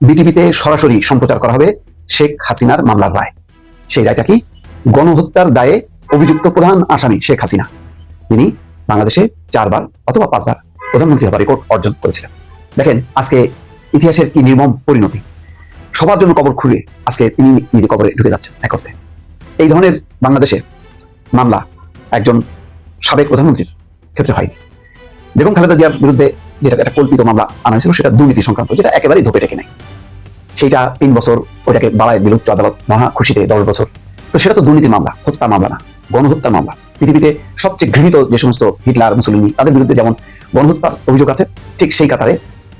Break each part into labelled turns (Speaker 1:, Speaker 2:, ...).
Speaker 1: বিটিভিতে সরাসরি সম্প্রচার করা হবে শেখ হাসিনার মামলার রায়। সেই রায়টা কি? গণহত্যার দায়ে অভিযুক্ত প্রধান আসামি শেখ হাসিনা। তিনি বাংলাদেশে চারবার অথবা পাঁচবার প্রধানমন্ত্রী হবার রেকর্ড অর্জন করেছিলেন। দেখেন, আজকে ইতিহাসের কি নির্মম পরিণতি। সবার জন্য কবর খুঁড়ে আজকে তিনি নিজে কবরে ঢুকে যাচ্ছেন এক অর্থে। এই ধরনের বাংলাদেশে মামলা একজন সাবেক প্রধানমন্ত্রীর ক্ষেত্রে হয়নি। বেগম খালেদা জিয়ার বিরুদ্ধে যেটা একটা কল্পিত মামলা আনা হয়েছিল, সেটা দুর্নীতি সংক্রান্ত, যেটা একেবারেই ধোপে টেকে নাই। সেইটা তিন বছর ওইটাকে বাড়ায় দিল উচ্চ আদালত মহা খুশিতে দশ বছর। তো সেটা তো দুর্নীতির মামলা, হত্যা মামলা না, গণহত্যার মামলা। পৃথিবীতে সবচেয়ে ঘৃণিত যে সমস্ত হিটলার, মুসলিমি, তাদের বিরুদ্ধে যেমন গণহত্যার অভিযোগ আছে, ঠিক সেই কাতারে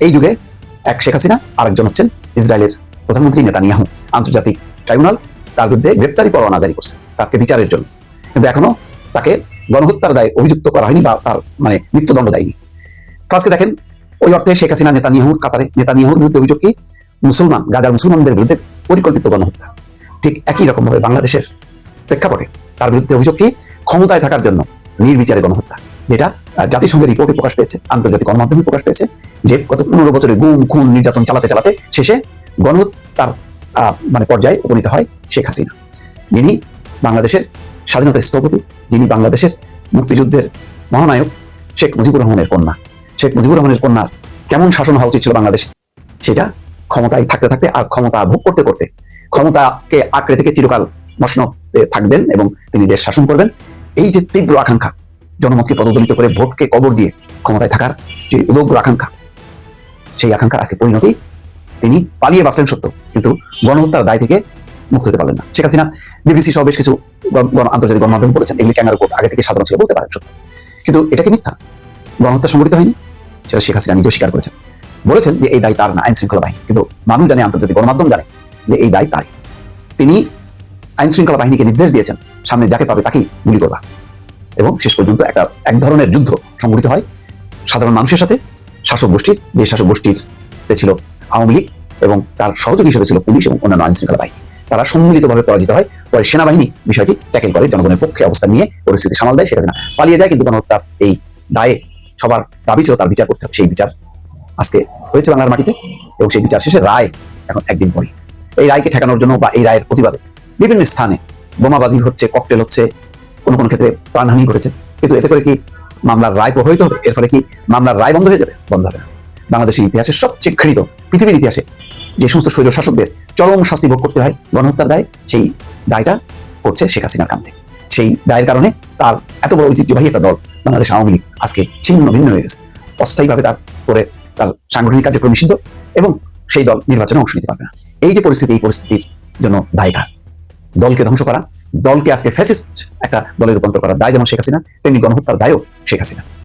Speaker 1: এই যুগে এক শেখ হাসিনা, আরেকজন হচ্ছেন ইসরায়েলের প্রধানমন্ত্রী নেতানিয়াহু। আন্তর্জাতিক ট্রাইব্যুনাল তার বিরুদ্ধে গ্রেপ্তারি পরোয়ানা জারি করছে তাকে বিচারের জন্য। কিন্তু এখনও তাকে গণহত্যার দায়ে অভিযুক্ত করা হয়নি বা তার মানে মৃত্যুদণ্ড দেয়নি। তো আজকে দেখেন, ওই অর্থে শেখ হাসিনা নেতানিয়াহুর কাতারে, নেতানিয়াহুর বিরুদ্ধে অভিযোগ কি? মুসলমান, গাজার মুসলমানদের বিরুদ্ধে পরিকল্পিত গণহত্যা। ঠিক একই রকম ভাবে বাংলাদেশের প্রেক্ষাপটে তার বিরুদ্ধে অভিযোগ কি? ক্ষমতায় থাকার জন্য নির্বিচারে গণহত্যা। যেটা জাতিসংঘের রিপোর্টে প্রকাশ পেয়েছে, আন্তর্জাতিক গণমাধ্যমে প্রকাশ পেয়েছে যে গত পনেরো বছরে গুম, খুন, নির্যাতন চালাতে চালাতে শেষে গণহত্যার মানে পর্যায়ে উপনীত হয় শেখ হাসিনা। যিনি বাংলাদেশের স্বাধীনতার স্থপতি, যিনি বাংলাদেশের মুক্তিযুদ্ধের মহানায়ক শেখ মুজিবুর রহমানের কন্যা। শেখ মুজিবুর রহমানের কন্যার কেমন শাসন হওয়া উচিত ছিল বাংলাদেশে? সেটা ক্ষমতায় থাকতে থাকতে আর ক্ষমতা ভোগ করতে করতে ক্ষমতাকে আঁকড়ে থেকে চিরকাল মসনতে থাকবেন এবং তিনি দেশ শাসন করবেন। এই যে তীব্র আকাঙ্ক্ষা, জনমতকে পদদলিত করে ভোটকে কবর দিয়ে ক্ষমতায় থাকার যে উদগ্র আকাঙ্ক্ষা, সেই আকাঙ্ক্ষার আজকে পরিণতি তিনি পালিয়ে বাঁচলেন সত্য, কিন্তু গণহত্যার দায় থেকে মুক্ত হতে পারলেন না। শেখ হাসিনা, বিবিসি সহ বেশ কিছু আন্তর্জাতিক গণমাধ্যম বলেছেন, এগুলি ক্যাঙ্গার কোর্ট আগে থেকে সাধারণ ছিল বলতে পারেন সত্য। কিন্তু এটা কি মিথ্যা? গণহত্যা সংঘটিত হয়নি, সেটা শেখ হাসিনা নিজেও স্বীকার করেছেন। বলেছেন যে এই দায় তার না আইন শৃঙ্খলা বাহিনী। কিন্তু মানুষ জানে, আন্তর্জাতিক গণমাধ্যম জানে যে এই দায় তার তিনি আইন শৃঙ্খলা বাহিনীকে নির্দেশ দিয়েছেন, সামনে যাকে পাবে তাকেই গুলি করবা। এবং শেষ পর্যন্ত একটা, এক ধরনের যুদ্ধ সংঘটিত হয় সাধারণ মানুষের সাথে, শাসক গোষ্ঠীর, যে শাসক গোষ্ঠীর ছিল আওয়ামী লীগ এবং তার সহযোগী হিসেবে ছিল পুলিশ এবং অন্যান্য আইন শৃঙ্খলা বাহিনী। তারা সম্মিলিতভাবে পরাজিত হয়, পরে সেনাবাহিনী বিষয়টি ট্যাকেল করে, জনগণের পক্ষে অবস্থান নিয়ে পরিস্থিতি সামাল দেয় সেখানে পালিয়ে যায়, কিন্তু গণহত্যার এই দায়ে সবার দাবি ছিল তার বিচার করতে হবে, সেই বিচার আজকে হয়েছে বাংলার মাটিতে এবং সেই বিচার শেষে রায় এখন একদিন পরে এই রায়কে ঠেকানোর জন্য বা এই রায়ের প্রতিবাদে বিভিন্ন স্থানে বোমাবাজি হচ্ছে ককটেল হচ্ছে, কোনো কোনো ক্ষেত্রে প্রাণহানি ঘটেছে। কিন্তু এতে করে কি মামলার রায় প্রভাবিত হবে? এর ফলে কি মামলার রায় বন্ধ হয়ে যাবে? বন্ধ হবে না। বাংলাদেশের ইতিহাসে সবচেয়ে ঘৃণিত পৃথিবীর ইতিহাসে যে সমস্ত স্বৈর শাসকদের চরম শাস্তি ভোগ করতে হয় গণহত্যার দায়, সেই দায়টা করছে শেখ হাসিনার কান্দে সেই দায়ের কারণে তার এত বড় ঐতিহ্যবাহী একটা দল বাংলাদেশ আওয়ামী লীগ আজকে ছিন্ন ভিন্ন হয়ে গেছে। অস্থায়ীভাবে তার করে তার সাংগঠনিক কার্যক্রম নিষিদ্ধ এবং সেই দল নির্বাচনে অংশ নিতে পারবে না। এই যে পরিস্থিতি, এই পরিস্থিতির জন্য দায়কার দলকে ধ্বংস করা, দলকে আজকে ফ্যাসিস্ট একটা দলে রূপান্তর করা দায় যেমন শেখ হাসিনা, তেমনি গণহত্যার দায়ও শেখ হাসিনা।